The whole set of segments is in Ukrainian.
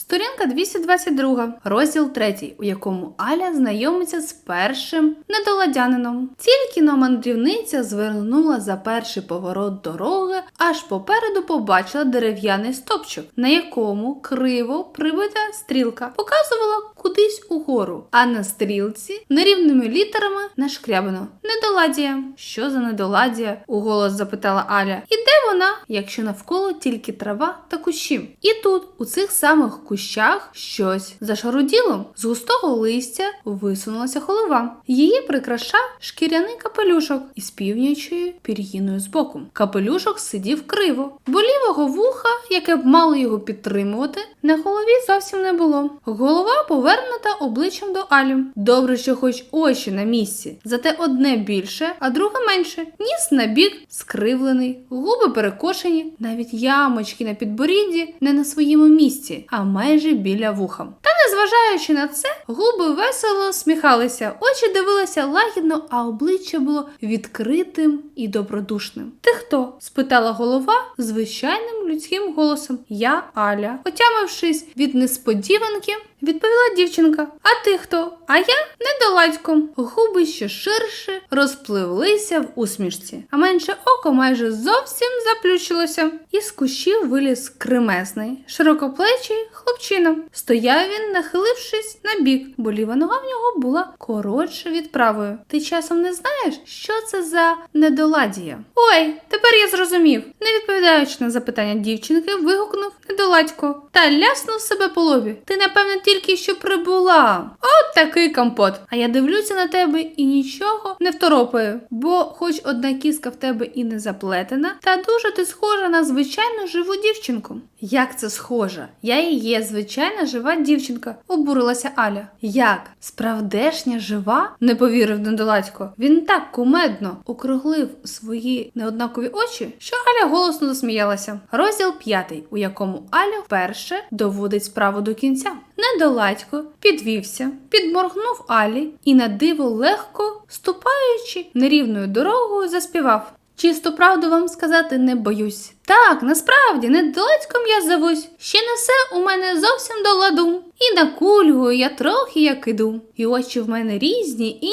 Сторінка 222, розділ 3, у якому Аля знайомиться з першим недоладянином. Тільки но мандрівниця звернула за перший поворот дороги, аж попереду побачила дерев'яний стопчик, на якому криво прибита стрілка показувала кудись угору, а на стрілці нерівними літерами нашкрябано недоладія. Що за недоладія? уголос запитала Аля. І де вона, якщо навколо тільки трава та кущі? І тут, у цих самих кущах, щось зашаруділо. З густого листя висунулася голова. Її прикрашав шкіряний капелюшок із північою пір'їною збоку. Капелюшок сидів криво, бо лівого вуха, яке б мало його підтримувати, на голові зовсім не було. Голова повернута обличчям до Алі. Добре, що хоч очі на місці, зате одне більше, а друге менше. Ніс на бік скривлений, губи перекошені, навіть ямочки на підборідді не на своєму місці, а майже біля вуха. Та незважаючи на це, губи весело сміхалися, очі дивилися лагідно, а обличчя було відкритим і добродушним. Ти хто? спитала голова звичайним людським голосом. Я Аля. Отямившись від несподіванки, відповіла дівчинка. А ти хто? А я недоладько. Губи ще ширше розпливлися в усмішці, а менше око майже зовсім заплющилося. Із кущів виліз кремезний, широкоплечий хлопчина. Стояв він, нахилившись на бік, бо ліва нога в нього була коротша від правої. Ти часом не знаєш, що це за недоладія? Ой, тепер я зрозумів. Не відповідаючи на запитання дівчинки, вигукнув недоладько та ляснув себе по лобі. Ти, напевно, тільки що прибула. От такий компот. А я дивлюся на тебе і нічого не второпаю, бо хоч одна кіска в тебе і не заплетена, та дуже ти схожа на звичайну живу дівчинку. Як це схожа? Я і є звичайна жива дівчинка, обурилася Аля. Як? Справдешня жива? не повірив недоладько. Він так кумедно округлив свої неоднакові очі, що Аля голосно засміялася. Розділ п'ятий, у якому Аля вперше доводить справу до кінця. Недоладько підвівся, підморгнув Алі і на диво легко, ступаючи нерівною дорогою, заспівав. Чисту правду вам сказати не боюсь. Так, насправді, недоладьком я зовусь. Ще не все у мене зовсім до ладу. І на кульгу я трохи як іду. І очі в мене різні, і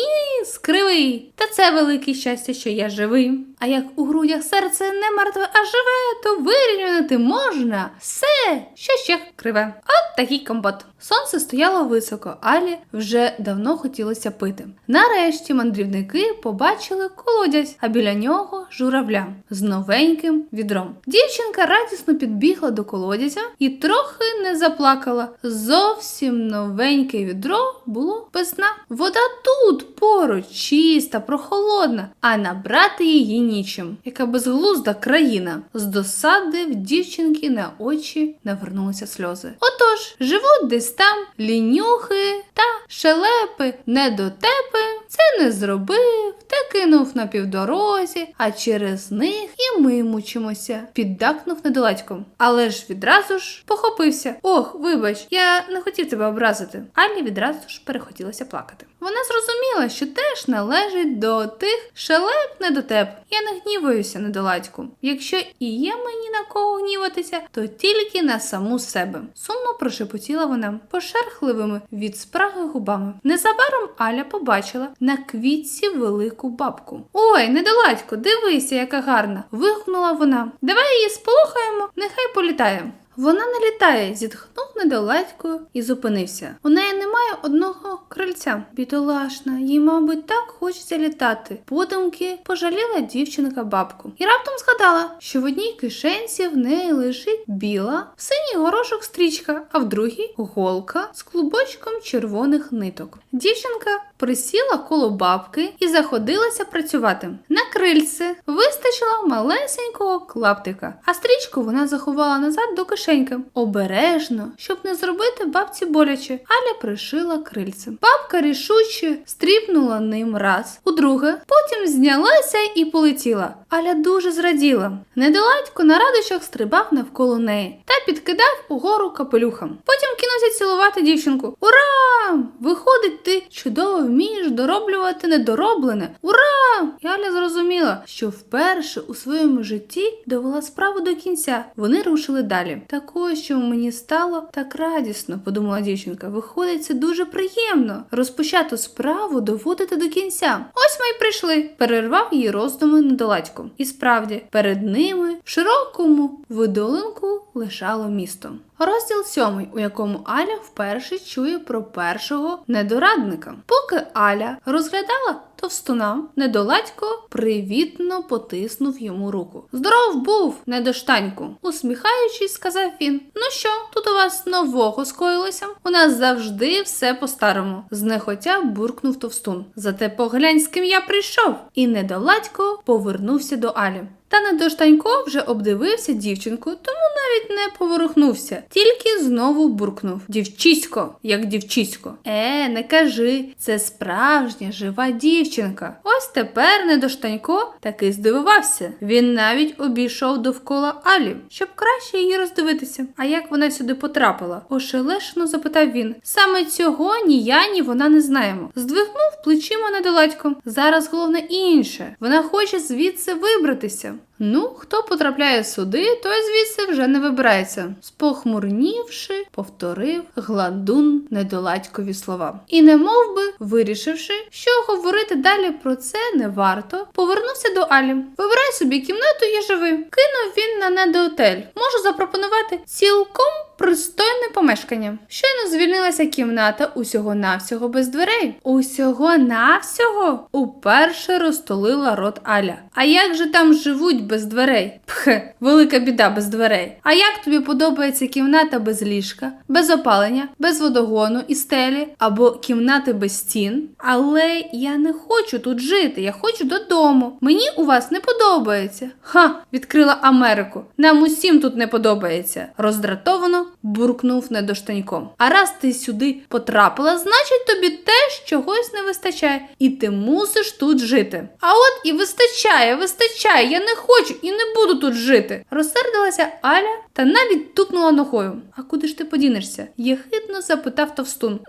скривий. Та це велике щастя, що я живий. А як у грудях серце не мертве, а живе, то вирівняти можна все, що ще криве. От такий компот. Сонце стояло високо, Алі вже давно хотілося пити. Нарешті мандрівники побачили колодязь, а біля нього журавля з новеньким відром. Дівчинка радісно підбігла до колодязя і трохи не заплакала. Зовсім новеньке відро було без дна. Вода тут поруч, чиста, прохолодна, а набрати її нічим. Яка безглузда країна. З досади в дівчинки на очі навернулися сльози. Отож, живуть десь там лінюхи та шелепи недотепи. Це не зробив, та кинув на півдорозі, а через них і ми мучимося, піддакнув недоладьком. Але ж відразу ж похопився. Ох, вибач, я не хотів тебе образити. Алі відразу ж перехотілося плакати. Вона зрозуміла, що теж належить до тих шелеп недотеп. Я не гніваюся недоладьку. Якщо і є мені на кого гніватися, то тільки на саму себе. Сумно прошепотіла вона пошерхливими від спраги губами. Незабаром Аля побачила на квітці велику бабку. Ой, недоладько, дивися, яка гарна. вигукнула вона. Давай її сполохаємо, нехай політає. Вона не літає, зітхнув недоладько і зупинився. У неї немає одного крильця. Бідолашна, їй, мабуть, так хочеться літати. Подумки пожаліла дівчинка бабку. І раптом згадала, що в одній кишенці в неї лежить біла, в синій горошок стрічка, а в другій голка з клубочком червоних ниток. Дівчинка присіла коло бабки і заходилася працювати. На крильце вистачило малесенького клаптика, а стрічку вона заховала назад до кишеньки. Обережно, щоб не зробити бабці боляче, Аля пришила крильцем. Бабка рішуче стріпнула ним раз, удруге, потім знялася і полетіла. Аля дуже зраділа. Недоладько на радощах стрибав навколо неї та підкидав угору капелюхом. Потім кинувся цілувати дівчинку. Ура! Виходить, ти чудово вмієш дороблювати недороблене. Ура! І Аля зрозуміла, що вперше у своєму житті довела справу до кінця. Вони рушили далі. Такого, що мені стало так радісно, подумала дівчинка. Виходить, це дуже приємно. Розпочату справу доводити до кінця. Ось ми й прийшли. Перервав її роздуми недоладько. І справді, перед ними в широкому видолинку лежало місто. Розділ сьомий, у якому Аля вперше чує про першого недорадника. Поки Аля розглядала товстуна, недоладько привітно потиснув йому руку. Здоров був, недоштаньку, усміхаючись, сказав він. Ну що, тут у вас нового скоїлося? У нас завжди все по-старому. Знехотя буркнув товстун. Зате поглянь, з ким я прийшов. І недоладько повернувся до Алі. Та недоштанько вже обдивився дівчинку, тому навіть не поворухнувся, тільки знову буркнув Дівчисько, як дівчисько. Е, не кажи, це справжня жива дівчинка. Ось тепер недоштанько таки здивувався. Він навіть обійшов довкола Алі, щоб краще її роздивитися. А як вона сюди потрапила? Ошелешено запитав він. Саме цього ні я, ні вона не знаємо. Здвигнув плечима недоладько. Зараз головне інше. Вона хоче звідси вибратися. Ну, хто потрапляє сюди, той звідси вже не вибирається. Спохмурнівши, повторив гладун недоладькові слова. І не мов би, вирішивши, що говорити далі про це не варто, повернувся до Алі. Вибирай собі кімнату і живи. Кинув він на недоотель. Можу запропонувати цілком пристойне помешкання. Щойно звільнилася кімната усього навсього без дверей. Усього навсього уперше розтолила рот Аля. А як же там живуть без дверей? Пхе, велика біда без дверей. А як тобі подобається кімната без ліжка, без опалення, без водогону і стелі, або кімнати без стін? Але я не хочу тут жити, я хочу додому. Мені у вас не подобається. Ха, відкрила Америку. Нам усім тут не подобається. Роздратовано буркнув недоштаньком. А раз ти сюди потрапила, значить тобі теж чогось не вистачає, і ти мусиш тут жити. А от і вистачає, вистачає, я не хочу і не буду тут жити. Розсердилася Аля та навіть тупнула ногою. А куди ж ти подінешся? єхидно запитав товстун.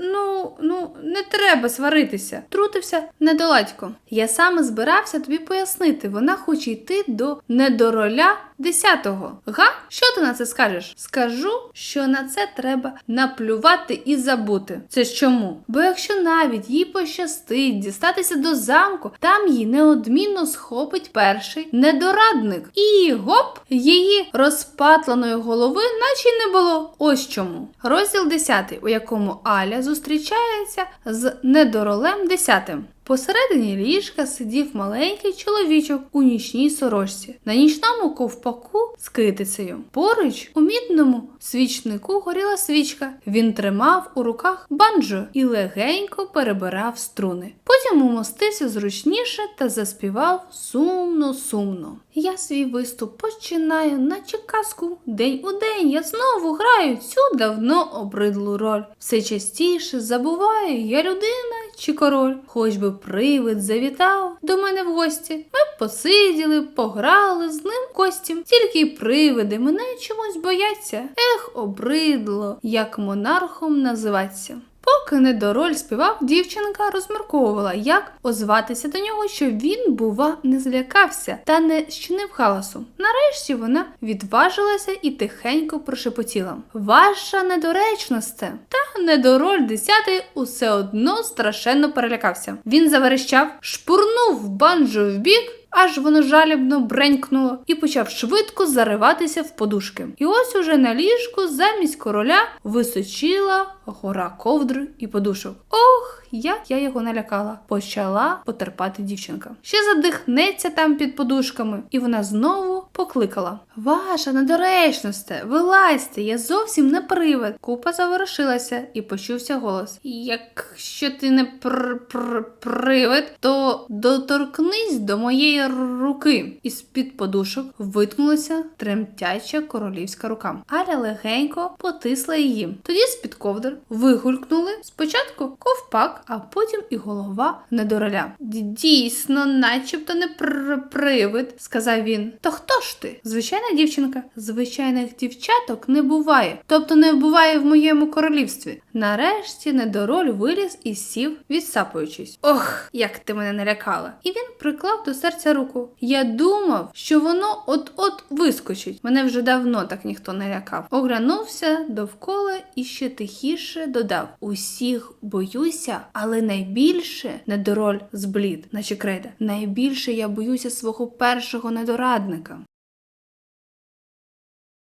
Ну, ну, не треба сваритися. Трутився недоладько. Я саме збирався тобі пояснити. Вона хоче йти до недороля десятого. Га? Що ти на це скажеш? Скажу, що на це треба наплювати і забути. Це ж чому? Бо якщо навіть їй пощастить дістатися до замку, там її неодмінно схопить перший недорадник. І гоп, її розпатленої голови, наче й не було. Ось чому. Розділ 10, у якому Аля зустрічається з недоролем 10. Посередині ліжка сидів маленький чоловічок у нічній сорочці, на нічному ковпаку з китицею. Поруч у мідному свічнику горіла свічка. Він тримав у руках банджо і легенько перебирав струни. Потім умостився зручніше та заспівав сумно-сумно. Я свій виступ починаю, наче казку. День у день я знову граю цю давно обридлу роль. Все частіше забуваю, я людина чи король. Хоч би привид завітав до мене в гості. Ми б посиділи, пограли з ним костім. Тільки й привиди мене чомусь бояться. Ех, обридло, як монархом називаться. Поки недороль співав, дівчинка розмірковувала, як озватися до нього, щоб він, бува, не злякався та не щинив галасу. Нарешті вона відважилася і тихенько прошепотіла: Ваша недоречність. Та недороль десятий усе одно страшенно перелякався. Він заверещав, шпурнув банджо в бік. Аж воно жалібно бренькнуло і почав швидко зариватися в подушки. І ось уже на ліжку замість короля височила гора ковдр і подушок. Ох, як я його налякала, почала потерпати дівчинка. Ще задихнеться там під подушками, і вона знову покликала: Ваша недоречність, вилазьте, я зовсім не привид. Купа заворушилася і почувся голос. Якщо ти не пр пр привид, то доторкнись до моєї руки. Із під подушок виткнулася тремтяча королівська рука. Аля легенько потисла її. Тоді з-під ковдр вигулькнули спочатку ковпак, а потім і голова недороля. Дійсно, начебто не пр- привид, сказав він. То хто ж ти? Звичайна дівчинка. Звичайних дівчаток не буває, тобто не буває в моєму королівстві. Нарешті недороль виліз і сів, відсапуючись. Ох, як ти мене налякала. І він приклав до серця руку. Я думав, що воно от-от вискочить. Мене вже давно так ніхто не лякав. Оглянувся довкола і ще тихіше додав: Усіх боюся, але найбільше недороль зблід, наче крейда. Найбільше я боюся свого першого недорадника.